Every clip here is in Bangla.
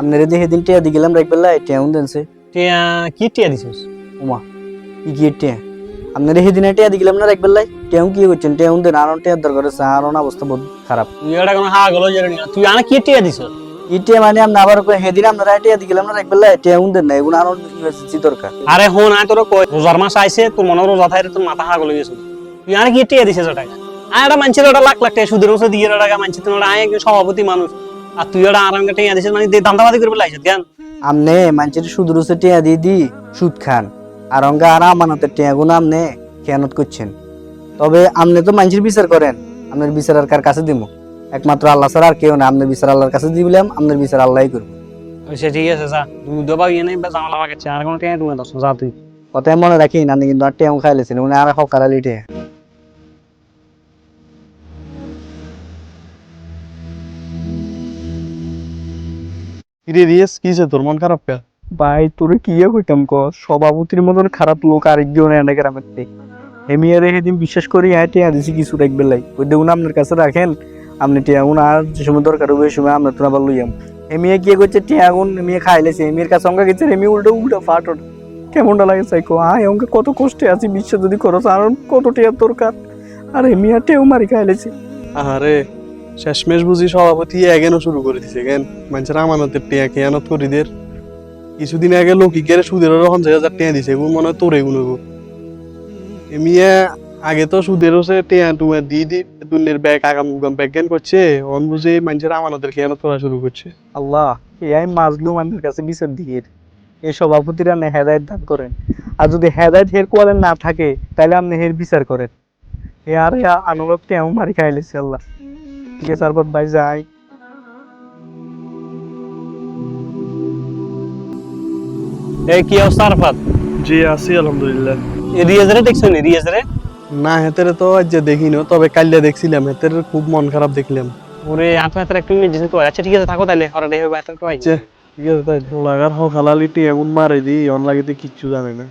আপনারা দেখে দিন টিয়া দি গেলাম রাখবেন লাই টিয়া দেনছে টিয়া কি টিয়া দিছিস? উমা কি কি টিয়া? আপনারা সেদিন টিয়া দি গেলাম না রাখবেন লাই। টিয়া কি করছেন? টিয়া দেন আর টিয়ার দরকার আছে আর অবস্থা বহুত খারাপ। তুই এটা কোনো হা গলো জেনে নিয়া তুই আনা কি টিয়া দিছিস? টিয়া মানে আপনি আবার কই সেদিন আপনারা টিয়া দি গেলাম না রাখবেন লাই টিয়া দেন না এগুলো আর ইউনিভার্সিটি দরকার? আরে হো না তোর কই রোজার মাস আইছে তোর মনে রোজা থাইরে তোর মাথা হা গলো গেছে। তুই আনা কি টিয়া দিছিস টাকা আর এটা মানছে ওটা লাখ লাখ টাকা সুদের দিয়ে টাকা আয় একজন সভাপতি মানুষ। আর তুই এটা আরাম দিছিস মানে দান্দাবাদি করে জ্ঞান। আমনে মানুষের সুদ রুসে টিয়া দিয়ে দি সুদ খান। আর অঙ্গা আর আমানতের টিয়া গুলো আমনে খেয়ানত করছেন। তবে আমনে তো মানুষের বিচার করেন আপনার বিচার আর কার কাছে দিব একমাত্র আল্লাহ ছাড়া আর কেউ না আপনার বিচার আল্লাহর কাছে দিলাম আপনার বিচার আল্লাহই করব। সে ঠিক আছে যা। তুই দেবা ইয়ে নেই জামালা আর কোনো টিয়া তুমি দশ যা তুই। কথায় মনে রাখি না কিন্তু আর টিয়া খাইলেছেন উনি আর টিয়া কিরে রিয়েস কিছে তোর মন খারাপ কে ভাই তোরে কি কইতাম ক? সভাপতির মতন খারাপ লোক আরেকজন এনে গ্রামের থেকে। হেমিয়ারে সেদিন বিশ্বাস করি হ্যাঁ টিয়া দিছি কিছু রাখবে লাই। ওই দেখুন আপনার কাছে রাখেন আপনি টিয়াগুন আর যে সময় দরকার হবে ওই সময় আমরা তোরা আবার লইয়াম হেমিয়া কি করছে টিয়াগুন হেমিয়া খাইলেছে হেমিয়ার কাছে অঙ্কা গেছে হেমি উল্টো উল্টো ফাট ওঠে কেমনটা লাগে সাইকো আয় অঙ্কা কত কষ্টে আছি বিশ্ব যদি খরচ আর কত টিয়ার দরকার? আর হেমিয়া টেও মারি খাইলেছে। আরে শেষমেশ বুঝি সভাপতি এগেনও শুরু করে দিছে, কেন? মানুষের আমানতের টিয়া খেয়ানত করি দের কিছুদিন আগে লোক ইকেরে সুদের যে হাজার টিয়া দিছে এগুলো মনে হয় তোর এগুলো এমিয়া, আগে তো সুদের হচ্ছে টিয়া টুয়া দি দি দুনের ব্যাগ, আগাম উগাম ব্যাগ জ্ঞান করছে? অন বুঝে মানুষের আমানতের খেয়ানত করা শুরু করছে। আল্লাহ এই মাজলু মানুষের কাছে বিচার দিয়ে এই সভাপতিরা না হেদায়ত দান করেন। আর যদি হেদায়ত হের কোয়ালেন না থাকে তাহলে আপনি হের বিচার করেন। এ আর আনুগত্যে এমন মারি খাইলেছে, আল্লাহ। ঠিক আছে তারপর ভাই যাই। এই কি অবস্থা আরফাত? জি আছি আলহামদুলিল্লাহ। রিয়াজরে দেখছ নি রিয়াজরে না হেতের তো আজ দেখিনো তবে কাল্লা দেখছিলাম হেতের খুব মন খারাপ দেখলাম। ওরে আতো হাতের একটু ইমার্জেন্সি তো আচ্ছা ঠিক আছে থাকো তাহলে হরে হবে এত তো আচ্ছা ঠিক আছে তাই লাগার হোক হালালিটি এমন মারে দি অন লাগিতে কিচ্ছু জানে না।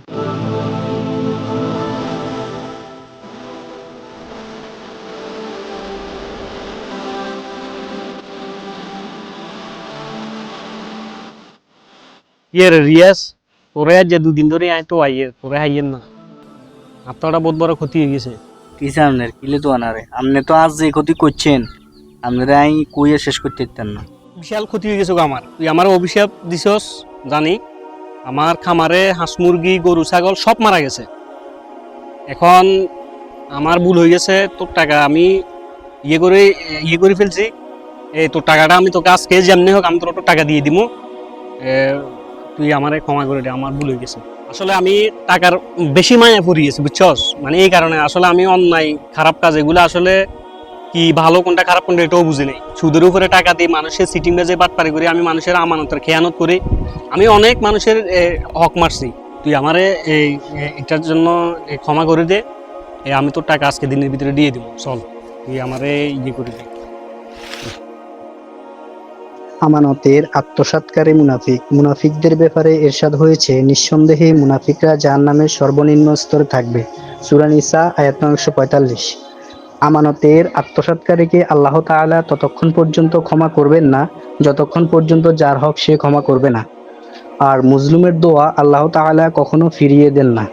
ইয়ে রে রিয়াজ তোরে যে দুদিন ধরে আয় তো আইয়ে তোরে আইয়েন না। আপনারটা বহুত বড় ক্ষতি হয়ে গেছে। কিসে আপনার কিলে তো আনারে। আপনি তো আজ যে ক্ষতি করছেন আপনারা আমি কইয়া শেষ করতে পারতেন না। বিশাল ক্ষতি হয়ে গেছে আমার। তুই আমার অভিশাপ দিছস জানি। আমার খামারে হাঁস মুরগি গরু ছাগল সব মারা গেছে। এখন আমার ভুল হয়ে গেছে তোর টাকা আমি ইয়ে করে ইয়ে করে ফেলছি। এই তোর টাকাটা আমি তোকে আজকে যেমনি হোক আমি তোর টাকা দিয়ে দিব তুই আমারে ক্ষমা করে দে, আমার ভুল হয়ে গেছে। আসলে আমি টাকার বেশি মায়া পড়ে গেছি, বুঝছস? মানে এই কারণে আসলে আমি অন্যায়, খারাপ কাজ, এগুলো আসলে কি ভালো, কোনটা খারাপ, কোনটা এটাও বুঝি নেই। সুদের উপরে টাকা দিয়ে মানুষের সিটিং বেজে বাটপারি করি, আমি মানুষের আমানতের খেয়ানত করি। আমি অনেক মানুষের হক মারছি। তুই আমারে এই এটার জন্য ক্ষমা করে দে। আমি তোর টাকা আজকে দিনের ভিতরে দিয়ে দিব, চল। তুই আমারে ইয়ে করে দে। আমানতের আত্মসাৎকারী মুনাফিক। মুনাফিকদের ব্যাপারে এরশাদ হয়েছে, নিঃসন্দেহে মুনাফিকরা জাহান্নামের সর্বনিম্ন স্তরে থাকবে। সূরা নিসা, আয়াত একশো পঁয়তাল্লিশ। আমানতের আত্মসাৎকারীকে আল্লাহ তাআলা ততক্ষণ পর্যন্ত ক্ষমা করবেন না, যতক্ষণ পর্যন্ত যার হক সে ক্ষমা করবে না। আর মুজলুমের দোয়া আল্লাহ তাআলা কখনো ফিরিয়ে দেন না।